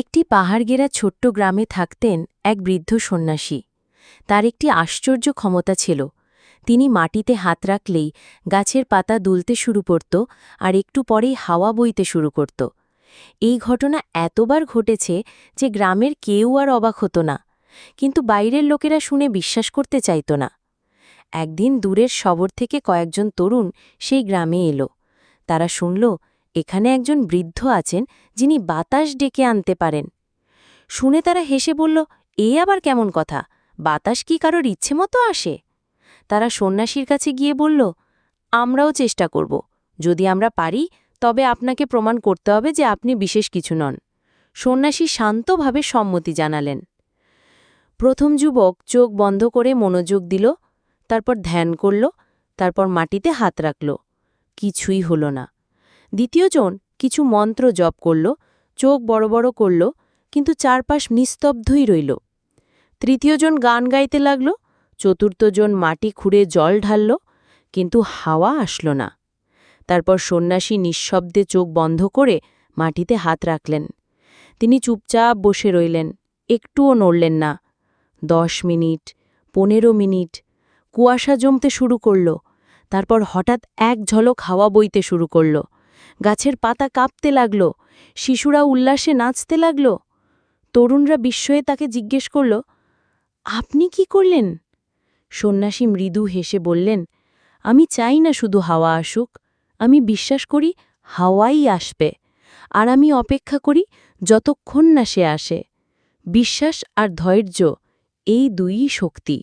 একটি পাহাড়গেরা ছোট্ট গ্রামে থাকতেন এক বৃদ্ধ সন্ন্যাসী। তার একটি আশ্চর্য ক্ষমতা ছিল। তিনি মাটিতে হাত রাখলেই গাছের পাতা দুলতে শুরু করত আর একটু পরেই হাওয়া বইতে শুরু করত। এই ঘটনা এতবার ঘটেছে যে গ্রামের কেউ আর অবাক হতো না, কিন্তু বাইরের লোকেরা শুনে বিশ্বাস করতে চাইত না। একদিন দূরের শবর থেকে কয়েকজন তরুণ সেই গ্রামে এলো। তারা শুনল এখানে একজন বৃদ্ধ আছেন যিনি বাতাস ডেকে আনতে পারেন। শুনে তারা হেসে বলল, এ আবার কেমন কথা? বাতাস কি কারোর ইচ্ছে মতো আসে? তারা সন্ন্যাসীর কাছে গিয়ে বলল, আমরাও চেষ্টা করব। যদি আমরা পারি, তবে আপনাকে প্রমাণ করতে হবে যে আপনি বিশেষ কিছু নন। সন্ন্যাসী শান্তভাবে সম্মতি জানালেন। প্রথম যুবক চোখ বন্ধ করে মনোযোগ দিল, তারপর ধ্যান করল, তারপর মাটিতে হাত রাখল। কিছুই হল না। দ্বিতীয়জন কিছু মন্ত্র জপ করল, চোখ বড় বড় করল, কিন্তু চারপাশ নিস্তব্ধই রইল। তৃতীয়জন গান গাইতে লাগল চতুর্থজন মাটি খুঁড়ে জল ঢালল, কিন্তু হাওয়া আসল না। তারপর সন্ন্যাসী নিঃশব্দে চোখ বন্ধ করে মাটিতে হাত রাখলেন। তিনি চুপচাপ বসে রইলেন, একটুও নড়লেন না। দশ মিনিট, পনেরো মিনিট, কুয়াশা জমতে শুরু করল, তারপর হঠাৎ এক ঝলক হাওয়া বইতে শুরু করল। গাছের পাতা কাঁপতে লাগল। শিশুরা উল্লাসে নাচতে লাগল। তরুণরা বিস্ময়ে তাকে জিজ্ঞেস করল, আপনি কি করলেন? সন্ন্যাসী মৃদু হেসে বললেন, আমি চাই না শুধু হাওয়া আসুক। আমি বিশ্বাস করি হাওয়াই আসবে। আর আমি অপেক্ষা করি যতক্ষণ না সে আসে। বিশ্বাস আর ধৈর্য, এই দুইই শক্তি।